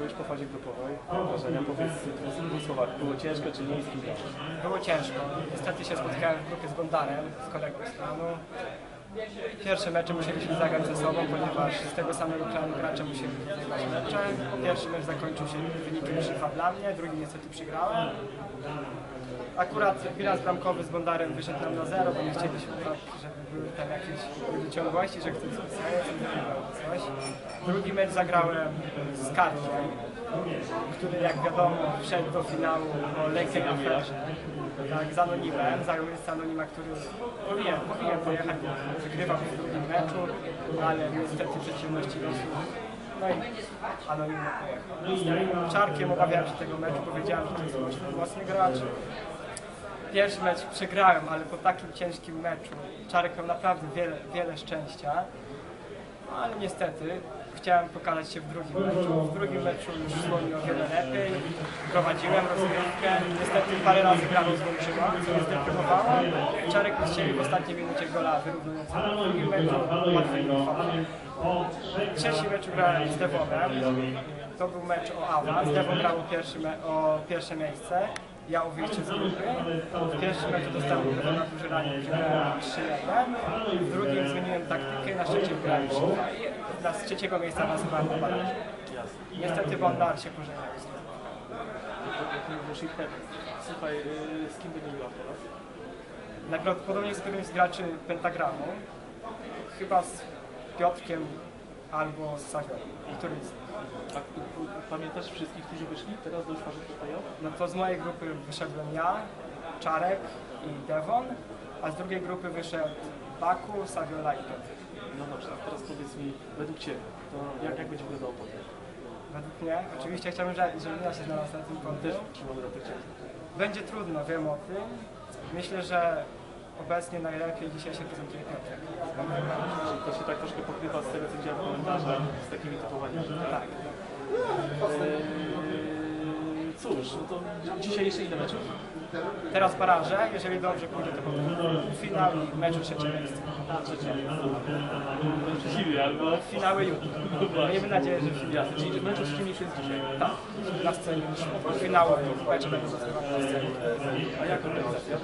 Może po fazie grupowej. Wrażenia, powiedz dwóch słowach. Było ciężko czy nie i z kim? Było ciężko. Niestety się spotkałem w grupie z Bondarem, z kolegą z klanu. Pierwsze mecze musieliśmy zagrać ze sobą, ponieważ z tego samego klanu gracze musieli zagrać mecze. Pierwszy mecz zakończył się wynikiem 3-2 dla mnie, drugi niestety przegrałem. Akurat bilans bramkowy z Bondarem wyszedł nam na zero, bo nie chcieliśmy tak, żeby były tam jakieś nieciągłości, że ktoś spisaje, coś. Drugi mecz zagrałem z Karkiem, który jak wiadomo wszedł do finału o lekkiej aferze. Tak, z Anonimem, zajął miejsce Anonima, który powinien, powinien pojechać, wygrywał w drugim meczu, ale niestety przeciwności losu. No i Anonim pojechał. Z Czarkiem obawiałem się tego meczu, powiedziałem, że to jest mocny, mocny gracz. Pierwszy mecz przegrałem, ale po takim ciężkim meczu Czarek miał naprawdę wiele, wiele szczęścia. No, ale niestety chciałem pokazać się w drugim meczu. W drugim meczu już szło o wiele lepiej. Prowadziłem rozgrywkę. Niestety parę razy gra mnie złączyła, co mnie. Czarek strzelił w ostatniej minucie gola wyrównującego. W drugim meczu łatwiej. W trzecim meczu grałem z Dewonem. To był mecz o awans. Devon grał o, pierwsze miejsce. Ja o z grupy. W pierwszym meczu dostałem na duży ranie, przegrałem 3-1. W drugim zmieniłem taktykę na trzecim grałem 3 Na z trzeciego miejsca nazywałem na barażu. Niestety Bondar się pożegnał z. Słuchaj, yy, z kim będzie grał teraz? Najprawdopodobniej z którymś z graczy Pentagramu. Chyba z Piotrkiem albo z Sawią. Którymś z nich. A pamiętasz wszystkich, którzy wyszli teraz do grupowej? No to z mojej grupy wyszedłem ja, Czarek i Devon, a z drugiej grupy wyszedł Baku, Saviola i Piotr. No dobrze, a teraz powiedz mi, według Ciebie, to jak, jak będzie wyglądało potem? Według mnie, oczywiście chciałbym, że- żeby ja się znalazł na tym Też tych Będzie trudno, wiem o tym. Myślę, że obecnie najlepiej dzisiaj się prezentuje Piotrek. Czyli to się tak troszkę pokrywa z tego, co widziałem w komentarzach, z takimi typowaniami. Tak. Eee, cóż, no to dzisiaj jeszcze ile meczów? Teraz baraże, jeżeli dobrze pójdzie, to finał i meczu trzecie miejsce. Trzecie. Przeciwnie, albo... Finały jutro. Miejmy nadzieję, że finał. Jasne, czyli meczu z kimś jest dzisiaj. Tak, na scenie finałowe mecze będą rozgrywane na scenie. A jak organizacja?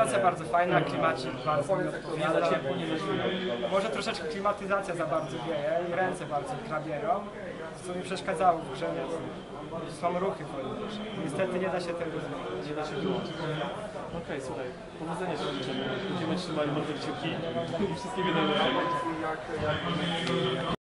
Organizacja bardzo fajna, klimacik bardzo mi odpowiada. ciepło nie. Może troszeczkę klimatyzacja za bardzo wieje i ręce bardzo krabieją, co mi przeszkadzało w grze, bo są ruchy wolniejsze. Niestety nie da się tego zmienić. Nie da się wyłączyć. Okej, słuchaj, powodzenia Ci życzymy. Będziemy trzymali bardzo kciuki i wszystkiego najlepszego.